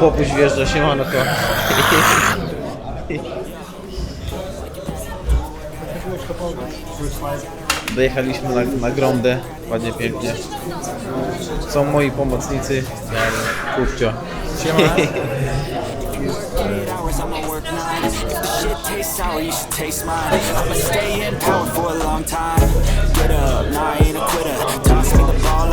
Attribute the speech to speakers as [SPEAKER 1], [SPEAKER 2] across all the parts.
[SPEAKER 1] chłopuś wjeżdża, siemanko. Dojechaliśmy na, na Grondę, ładnie, pięknie. Są moi pomocnicy,
[SPEAKER 2] hours, I'ma.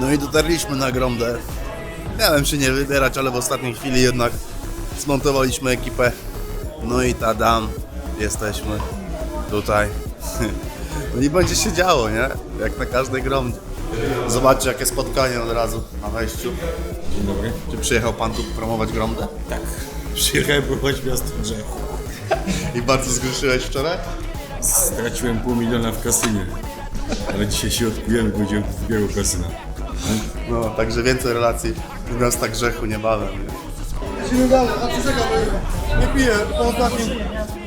[SPEAKER 3] No i dotarliśmy na Grondę. Nie wiem czy nie wybierać, ale w ostatniej chwili jednak zmontowaliśmy ekipę. No i tadam, jesteśmy tutaj. No i będzie się działo, nie? Jak na każdej Grondzie. Zobaczcie jakie spotkanie od razu na wejściu.
[SPEAKER 4] Dzień dobry.
[SPEAKER 3] Czy przyjechał pan tu promować Grondę?
[SPEAKER 4] Tak. Przyjechałem próbować miasto grzechu.
[SPEAKER 3] I bardzo zgrzeszyłeś wczoraj?
[SPEAKER 4] Straciłem pół miliona w kasynie. Ale dzisiaj się odkujemy, będziemy w drugiego kasyna.
[SPEAKER 3] No, także więcej relacji z miasta grzechu niebawem.
[SPEAKER 5] Lecimy dalej, a przyczekam, nie piję. Po ostatnim,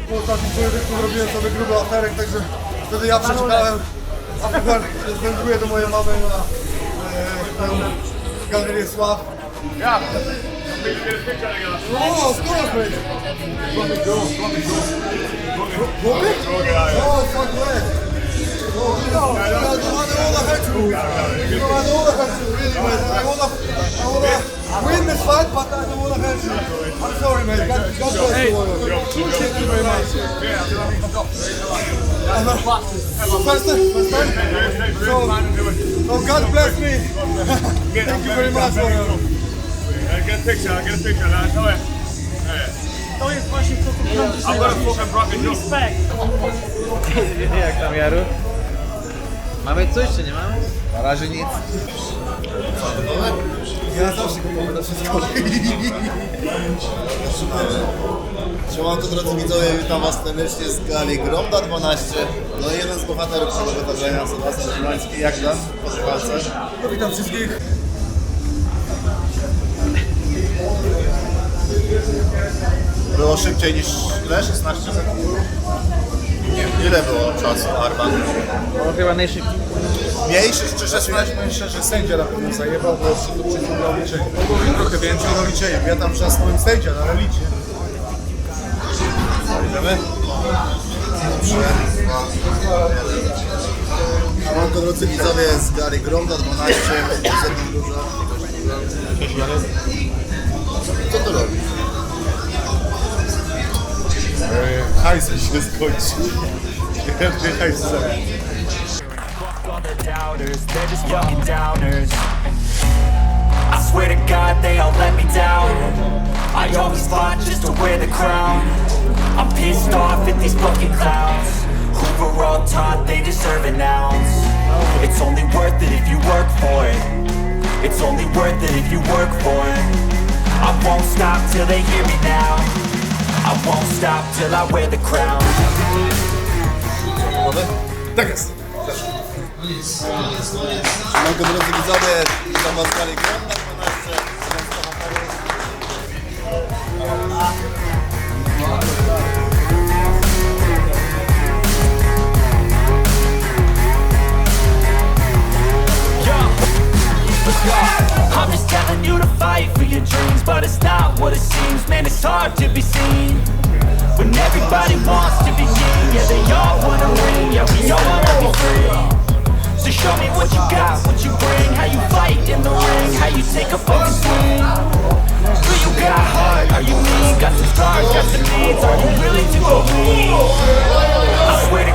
[SPEAKER 5] po ostatnim człowieku zrobiłem sobie gruby aferek, także wtedy ja przeczytałem. A puchar wędruje do mojej mamy na e, tę galerię Sław. Ja! O, of course, mate! Głowy? O, fuck, man! Oh, no, I don't wanna hurt really, man. I wanna, I wanna win this fight, but I don't wanna hurt you. I'm sorry, man. God, God bless you. Warrior. Thank you very much. First time, first time. So, so God bless me. Thank you very much, Warrior.
[SPEAKER 6] Get a picture, get a picture, lads. Dawaj.
[SPEAKER 7] To jest właśnie to, co
[SPEAKER 6] rocket jump.
[SPEAKER 7] Respekt.
[SPEAKER 1] Jak tam Jaru? Mamy coś czy nie mamy?
[SPEAKER 3] Na razie nic.
[SPEAKER 5] Ja zawsze gotowy na wszystko.
[SPEAKER 3] Siemanko drodzy widzowie, witam was serdecznie z gali Gronda 12. No i jeden z bohaterów tego wydarzenia, Sebastian Szymański. Jak tam po walce?
[SPEAKER 5] No, witam wszystkich.
[SPEAKER 3] Było szybciej niż ile? 16 sekund? Nie. Ile było czasu Arban?
[SPEAKER 1] No chyba najszybciej.
[SPEAKER 3] Mniejszy czy 16?
[SPEAKER 5] Myślę, że sędzia na pewno zajebał, bo się tu przyciągał liczenie.
[SPEAKER 3] Mogło trochę więcej do liczenia. Ja tam przesnąłem sędzia na relicie. Idziemy? Siemanko drodzy widzowie z Gary Gronda 12. Zedną dużo. Co to robi? Hajs mi się skończył.
[SPEAKER 2] I swear to God, they all let me down. I always fought just to wear the crown. I'm pissed off at these fucking clowns. Who were all taught they deserve an ounce. It's only worth it if you work for it. It's only worth it if you work for it. I won't stop till they hear me now. I won't stop till I wear the crown.
[SPEAKER 3] Tak jest. Siemanko drodzy widzowie, witam was z Gary Gronda 12.
[SPEAKER 2] I'm but it's not what it seems. Man, it's hard to be seen when everybody wants to be king. Yeah, they all wanna ring. Yeah, we all wanna be free. So show me what you got, what you bring, how you fight in the ring, how you take a fucking swing. Do you got heart? Are you mean? Got some scars, got some needs. Are you really to clean? I swear to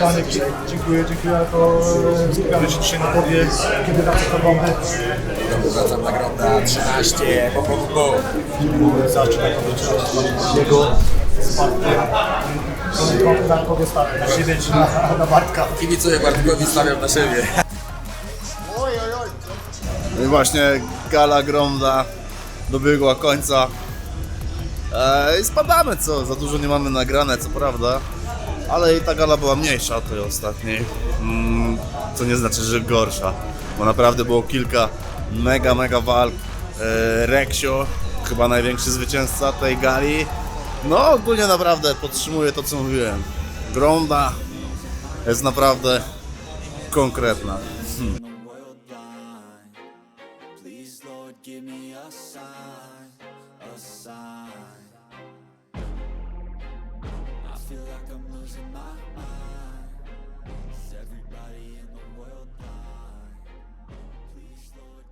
[SPEAKER 5] Panie, dziękuję, dziękuję. To e, spotkamy się dzisiaj na tobie. Kiedy wracasz do domu?
[SPEAKER 8] Wracam na Gronda 13, bo, bo, bo.
[SPEAKER 5] Zawsze. Jego spadkiem. To na tobie stary. Na siebie czy na, na Bartka.
[SPEAKER 8] Kibicuję Bartkowi, stawiam na siebie.
[SPEAKER 3] No i właśnie gala Gromda dobiegła końca. E, I spadamy, co? Za dużo nie mamy nagrane, co prawda. Ale i ta gala była mniejsza od tej ostatniej. Mm, co nie znaczy, że gorsza. Bo naprawdę było kilka mega, mega walk. E, Reksio, chyba największy zwycięzca tej gali. No ogólnie naprawdę podtrzymuję to, co mówiłem. Gronda jest naprawdę konkretna.
[SPEAKER 2] Please, feel like I'm losing my mind Is everybody in the world blind? Please, Lord